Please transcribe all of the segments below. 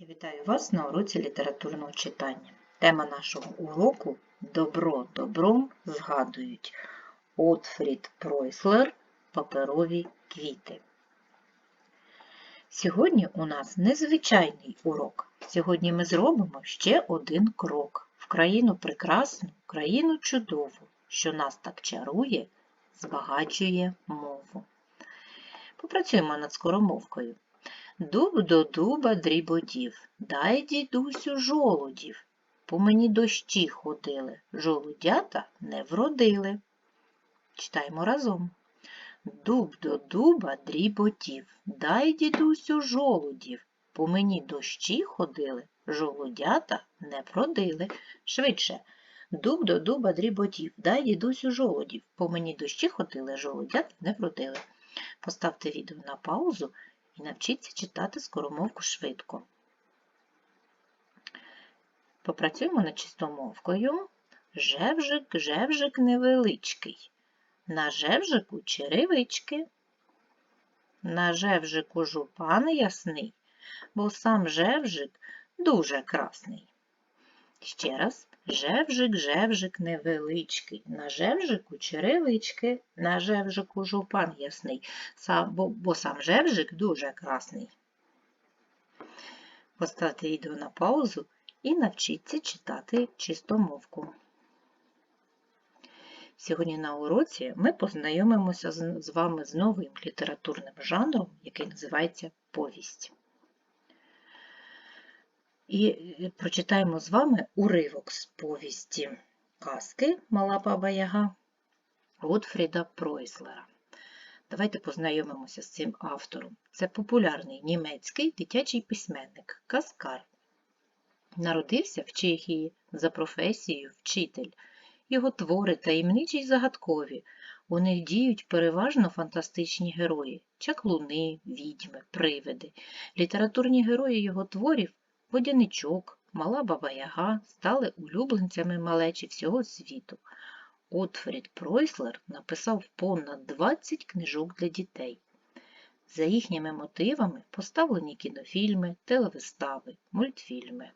Я вітаю вас на уроці літературного читання. Тема нашого уроку Добро добром згадують Отфрід Пройслер Паперові квіти. Сьогодні у нас незвичайний урок. Сьогодні ми зробимо ще один крок в країну прекрасну, країну чудову, що нас так чарує, збагачує мову. Попрацюємо над скоромовкою. Дуб до дуба дріботів, дай дідусю жолудів. По мені дощі ходили, жолудята не вродили. Читаємо разом. Дуб до дуба дріботів, дай дідусю жолудів. По мені дощі ходили, жолудята не вродили. Швидше. Дуб до дуба дріботів, дай дідусю жолудів. По мені дощі ходили, жолудята не вродили. Поставте відео на паузу навчіться читати скоромовку швидко. Попрацюємо над чистомовкою. Жевжик, жевжик невеличкий. На жевжику черевички. На жевжику жупан ясний, бо сам жевжик дуже красний. Ще раз. Жевжик, жевжик невеличкий. На жевжику черевички, на жевжику жупан ясний, сам, бо, бо сам жевжик дуже красний. Поставте відео на паузу і навчіться читати чистомовку. Сьогодні на уроці ми познайомимося з, вами з новим літературним жанром, який називається повість. І прочитаємо з вами уривок з повісті казки Мала баба Яга Готфріда Пройслера. Давайте познайомимося з цим автором. Це популярний німецький дитячий письменник, казкар. Народився в Чехії за професією вчитель. Його твори таємничі й загадкові. У них діють переважно фантастичні герої чаклуни, відьми, привиди. Літературні герої його творів Водяничок, мала баба Яга стали улюбленцями малечі всього світу. Отфрід Пройслер написав понад 20 книжок для дітей. За їхніми мотивами поставлені кінофільми, телевистави, мультфільми.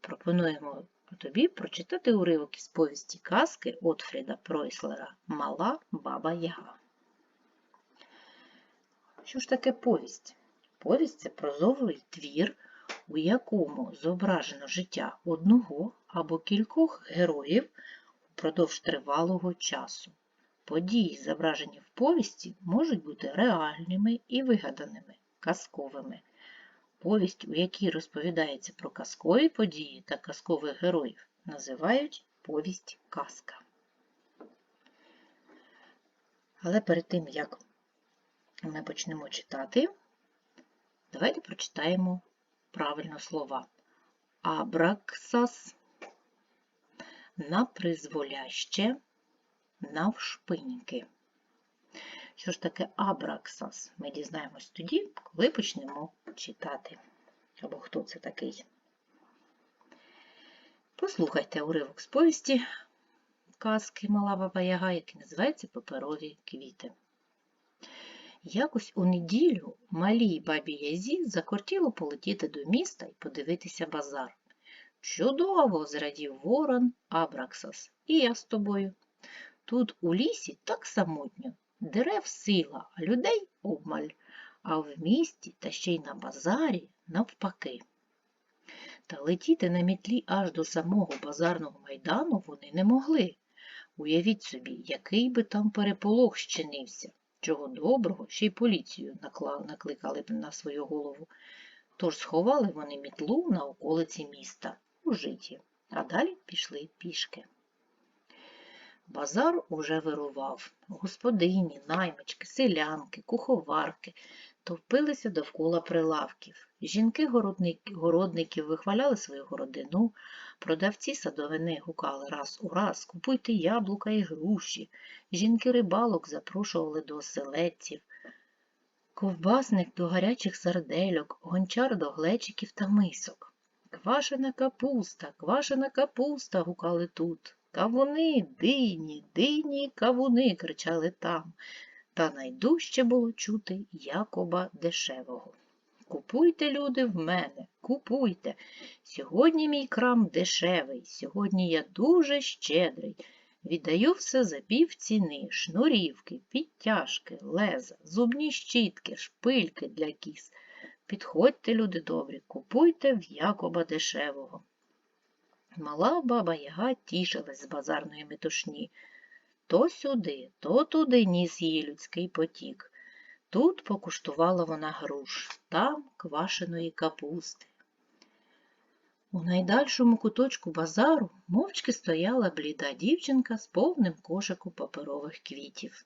Пропонуємо тобі прочитати уривок із повісті казки Отфріда Пройслера Мала баба Яга. Що ж таке повість? Повість це прозовий твір у якому зображено життя одного або кількох героїв впродовж тривалого часу. Події, зображені в повісті, можуть бути реальними і вигаданими, казковими. Повість, у якій розповідається про казкові події та казкових героїв, називають повість казка. Але перед тим, як ми почнемо читати, давайте прочитаємо правильно слова. Абраксас на призволяще навшпиньки. Що ж таке абраксас? Ми дізнаємось тоді, коли почнемо читати. Або хто це такий. Послухайте уривок з повісті казки Мала Баба Яга, який називається Паперові квіти. Якось у неділю малій бабі Язі закортіло полетіти до міста і подивитися базар. Чудово, зрадів ворон Абраксас, і я з тобою. Тут у лісі так самотньо, дерев сила, а людей обмаль, а в місті та ще й на базарі навпаки. Та летіти на мітлі аж до самого базарного майдану вони не могли. Уявіть собі, який би там переполох щинився. Чого доброго, ще й поліцію накликали б на свою голову. Тож сховали вони мітлу на околиці міста у житі, а далі пішли пішки. Базар уже вирував. Господині, наймички, селянки, куховарки товпилися довкола прилавків. Жінки городників вихваляли свою городину, продавці садовини гукали раз у раз купуйте яблука і груші. Жінки рибалок запрошували до оселедців, ковбасник до гарячих сардельок, гончар до глечиків та мисок. Квашена капуста, квашена капуста гукали тут. Кавуни, дині, дині, кавуни, кричали там. Та найдужче було чути Якоба дешевого. Купуйте, люди, в мене, купуйте. Сьогодні мій крам дешевий, сьогодні я дуже щедрий. Віддаю все за пів ціни, шнурівки, підтяжки, леза, зубні щітки, шпильки для кіз. Підходьте, люди добрі, купуйте в Якоба дешевого. Мала баба Яга тішилась з базарної метушні. То сюди, то туди ніс її людський потік. Тут покуштувала вона груш, там квашеної капусти. У найдальшому куточку базару мовчки стояла бліда дівчинка з повним кошиком паперових квітів.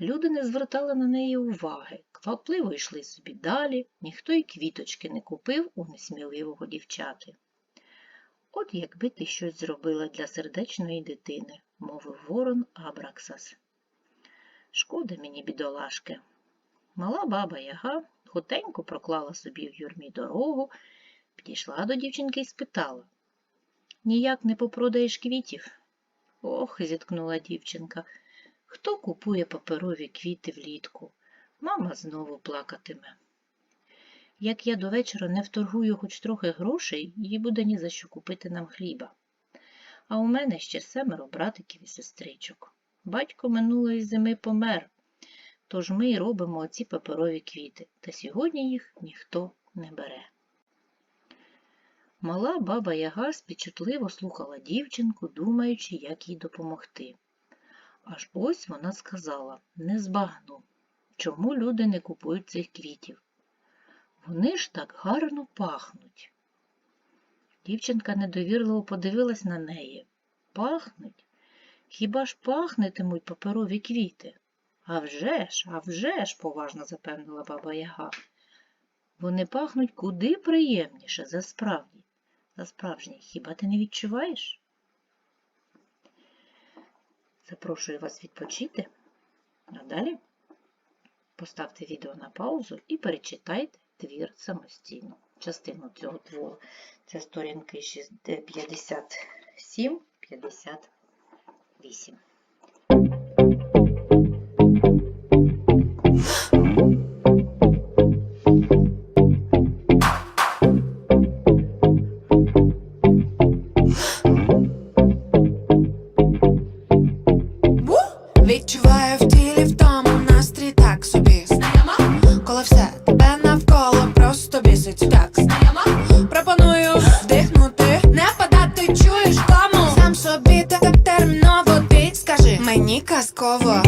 Люди не звертали на неї уваги, квапливо йшли собі далі, ніхто й квіточки не купив у несміливого дівчати. От якби ти щось зробила для сердечної дитини, мовив ворон Абраксас. Шкода мені, бідолашки. Мала баба Яга хутенько проклала собі в юрмі дорогу, підійшла до дівчинки і спитала. Ніяк не попродаєш квітів? Ох, зіткнула дівчинка. Хто купує паперові квіти влітку? Мама знову плакатиме. Як я до вечора не вторгую хоч трохи грошей, їй буде ні за що купити нам хліба. А у мене ще семеро братиків і сестричок. Батько минулої зими помер, тож ми й робимо оці паперові квіти, та сьогодні їх ніхто не бере. Мала баба Яга спічутливо слухала дівчинку, думаючи, як їй допомогти. Аж ось вона сказала не збагну, чому люди не купують цих квітів. Вони ж так гарно пахнуть. Дівчинка недовірливо подивилась на неї. Пахнуть? Хіба ж пахнетимуть паперові квіти? «А вже ж, а вже ж, поважно запевнила баба Яга. Вони пахнуть куди приємніше за справді. За справжні, хіба ти не відчуваєш? Запрошую вас відпочити. А далі поставте відео на паузу і перечитайте твір самостійно. Частину цього твору. Це сторінки 57-58. Казково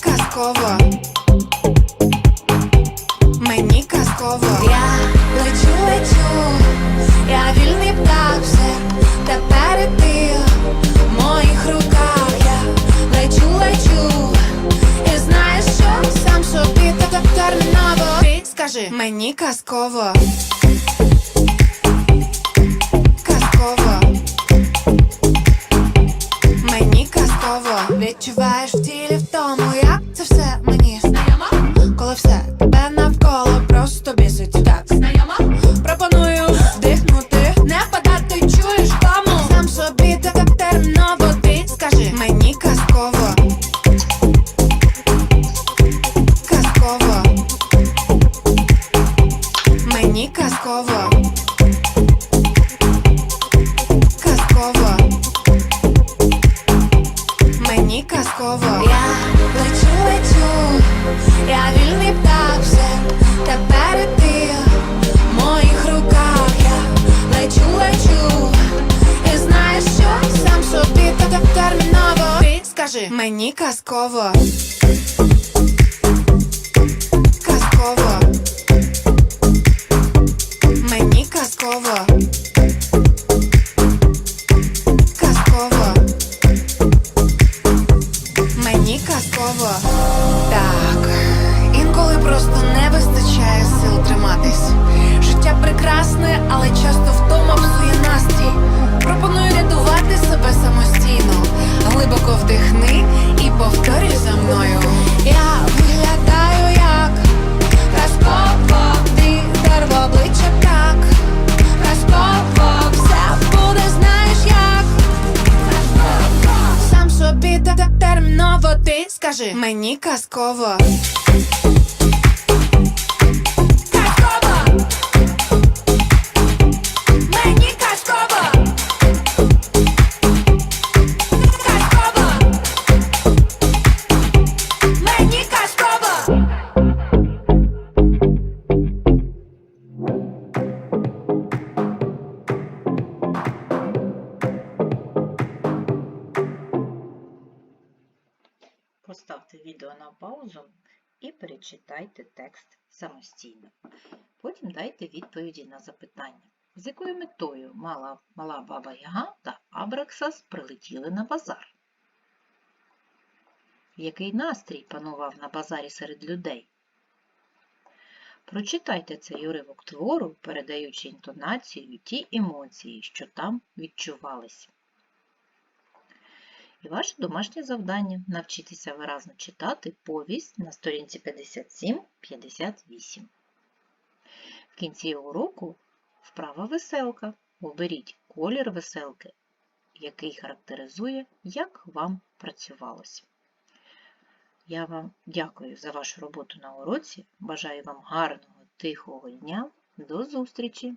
Казково Мені казково Я лечу, лечу, я вільний птах все тепер ти в моїх руках. Я лечу, лечу І знаєш що сам собі так терміново. Ти скажи мені Казково казково Відчуваєш мені казково терміново ти скажи мені. Казково прочитайте текст самостійно. Потім дайте відповіді на запитання. З якою метою мала, мала баба Яга та Абраксас прилетіли на базар? Який настрій панував на базарі серед людей? Прочитайте цей уривок твору, передаючи інтонацією ті емоції, що там відчувались. І ваше домашнє завдання навчитися виразно читати повість на сторінці 57-58. В кінці уроку вправа веселка. Оберіть колір веселки, який характеризує, як вам працювалося. Я вам дякую за вашу роботу на уроці. Бажаю вам гарного, тихого дня. До зустрічі!